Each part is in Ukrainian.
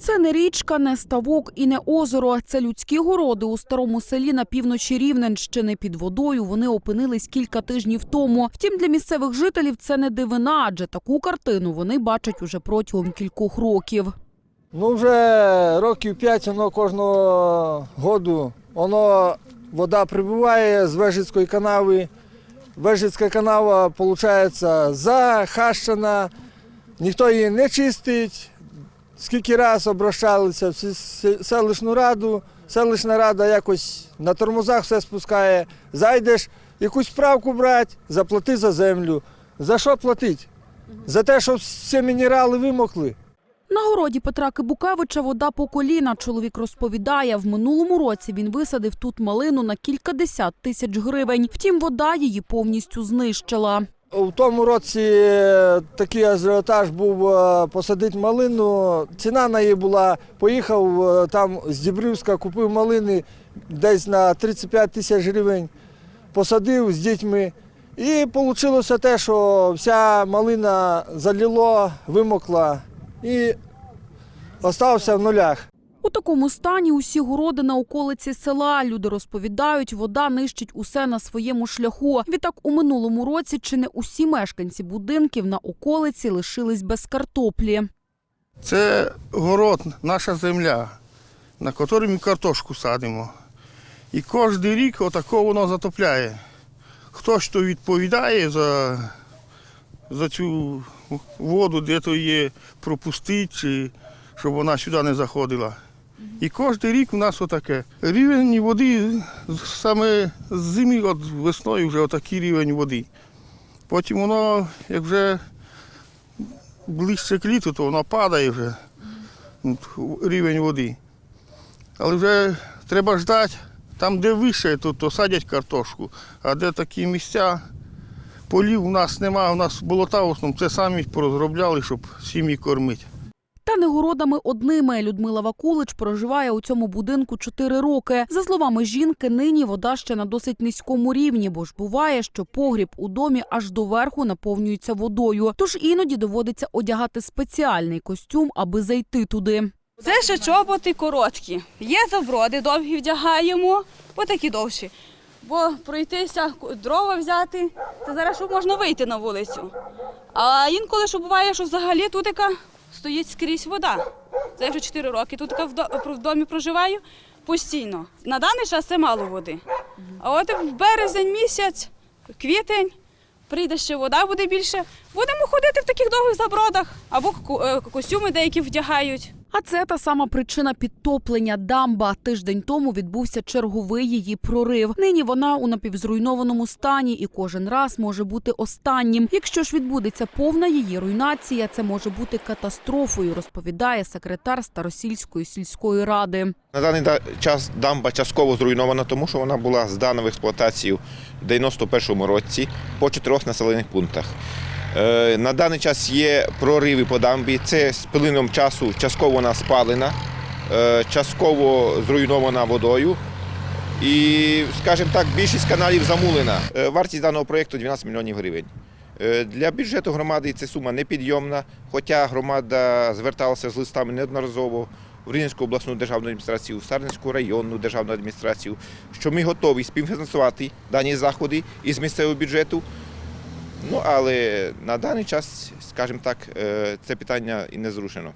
Це не річка, не ставок і не озеро. Це людські городи у старому селі на півночі Рівненщини. Під водою вони опинились кілька тижнів тому. Втім, для місцевих жителів це не дивина, адже таку картину вони бачать уже протягом кількох років. Ну, вже років п'ять воно кожного году воно вода прибуває з Вежицької канави. Вежицька канава, виходить, захащена, ніхто її не чистить. Скільки раз обращалися в селищну раду, селищна рада якось на тормозах все спускає. Зайдеш, якусь справку брати, заплати за землю. За що платити? За те, що всі мінерали вимокли. На городі Петра Кибукевича вода по коліна. Чоловік розповідає, в минулому році він висадив тут малину на кількадесят тисяч гривень. Втім, вода її повністю знищила. У тому році е, такий ажіотаж був е, посадити малину. Ціна на її була. Поїхав е, там з Дібрівська, купив малини десь на 35 тисяч гривень. Посадив з дітьми. І вийшло те, що вся малина заліло, вимокла і залишився в нулях. У такому стані усі городи на околиці села. Люди розповідають, вода нищить усе на своєму шляху. Відтак у минулому році чи не усі мешканці будинків на околиці лишились без картоплі. Це город, наша земля, на якій ми картошку садимо. І кожен рік отако воно затопляє. Хтось то відповідає за, за цю воду, де то є пропустити, щоб вона сюди не заходила. І кожен рік у нас отаке. Рівень води саме з зими, от весною вже отакий рівень води. Потім воно, як вже ближче к літу, то воно падає вже рівень води. Але вже треба ждати, там, де вище, то, то садять картошку, а де такі місця, полів у нас немає, у нас болота в основному, це самі порозробляли, щоб сім'ї кормити. Та не городами одними. Людмила Вакулич проживає у цьому будинку чотири роки. За словами жінки, нині вода ще на досить низькому рівні, бо ж буває, що погріб у домі аж доверху наповнюється водою. Тож іноді доводиться одягати спеціальний костюм, аби зайти туди. Це ще чоботи короткі. Є заброди, довгі вдягаємо, бо такі довші. Бо пройтися, дрова взяти, це зараз щоб можна вийти на вулицю. А інколи що буває, що взагалі тут така стоїть скрізь вода. Це вже 4 роки. Тут в домі проживаю постійно. На даний час це мало води. А от в березень місяць, квітень, прийде ще вода, буде більше. Будемо ходити в таких довгих забродах або е, костюми деякі вдягають. А це та сама причина підтоплення дамба. Тиждень тому відбувся черговий її прорив. Нині вона у напівзруйнованому стані, і кожен раз може бути останнім. Якщо ж відбудеться повна її руйнація, це може бути катастрофою, розповідає секретар Старосільської сільської ради. На даний час дамба частково зруйнована, тому що вона була здана в експлуатацію в 91-му році по чотирьох населених пунктах. Е, На даний час є прориви по дамбі. Це з плином часу частково вона спалена, е, частково зруйнована водою. І, скажімо так, більшість каналів замулена. Е, Вартість даного проєкту 12 мільйонів гривень. Для бюджету громади ця сума непідйомна, хоча громада зверталася з листами неодноразово в Рівненську обласну державну адміністрацію, в Сарненську районну державну адміністрацію, що ми готові співфінансувати дані заходи із місцевого бюджету. Ну, але на даний час, скажімо так, е, це питання і не зрушено.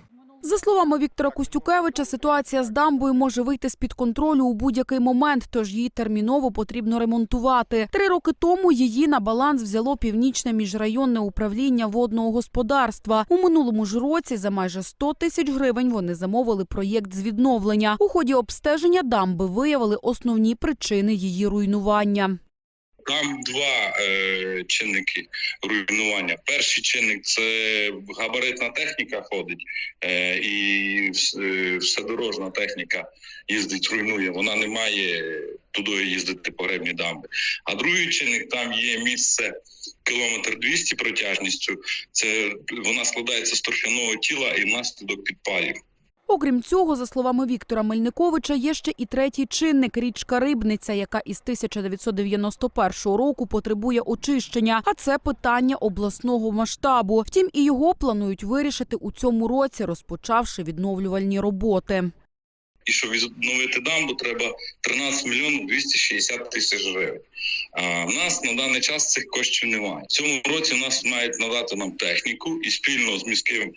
За словами Віктора Костюкевича, ситуація з дамбою може вийти з під контролю у будь-який момент, тож її терміново потрібно ремонтувати. Три роки тому її на баланс взяло північне міжрайонне управління водного господарства. У минулому ж році за майже 100 тисяч гривень вони замовили проєкт з відновлення. У ході обстеження дамби виявили основні причини її руйнування. Там два е, чинники руйнування. Перший чинник це габаритна техніка ходить, е, і е, вседорожна техніка їздить, руйнує. Вона не має туди їздити по гребні дамби. А другий чинник там є місце кілометр 200 протяжністю. Це вона складається з торфяного тіла і внаслідок підпалів. Окрім цього, за словами Віктора Мельниковича, є ще і третій чинник річка Рибниця, яка із 1991 року потребує очищення. А це питання обласного масштабу. Втім, і його планують вирішити у цьому році, розпочавши відновлювальні роботи. І щоб відновити дамбу, треба 13 мільйонів 260 тисяч гривень. А в нас на даний час цих коштів немає. В цьому році у нас мають надати нам техніку і спільно з міським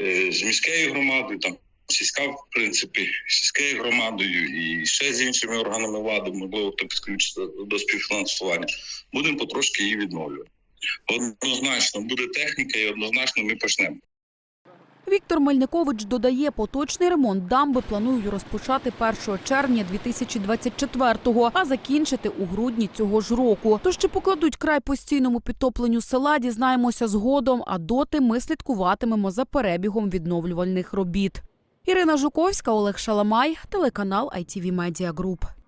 е, з міською громадою, там сільська, в принципі, сільською громадою і ще з іншими органами влади, можливо, хто підключиться до співфінансування. Будемо потрошки її відновлювати. Однозначно буде техніка, і однозначно ми почнемо. Віктор Мельникович додає, поточний ремонт дамби планують розпочати 1 червня 2024-го, а закінчити у грудні цього ж року. Тож чи покладуть край постійному підтопленню села, дізнаємося згодом, а доти ми слідкуватимемо за перебігом відновлювальних робіт. Ірина Жуковська, Олег Шаламай, телеканал ITV Media Group.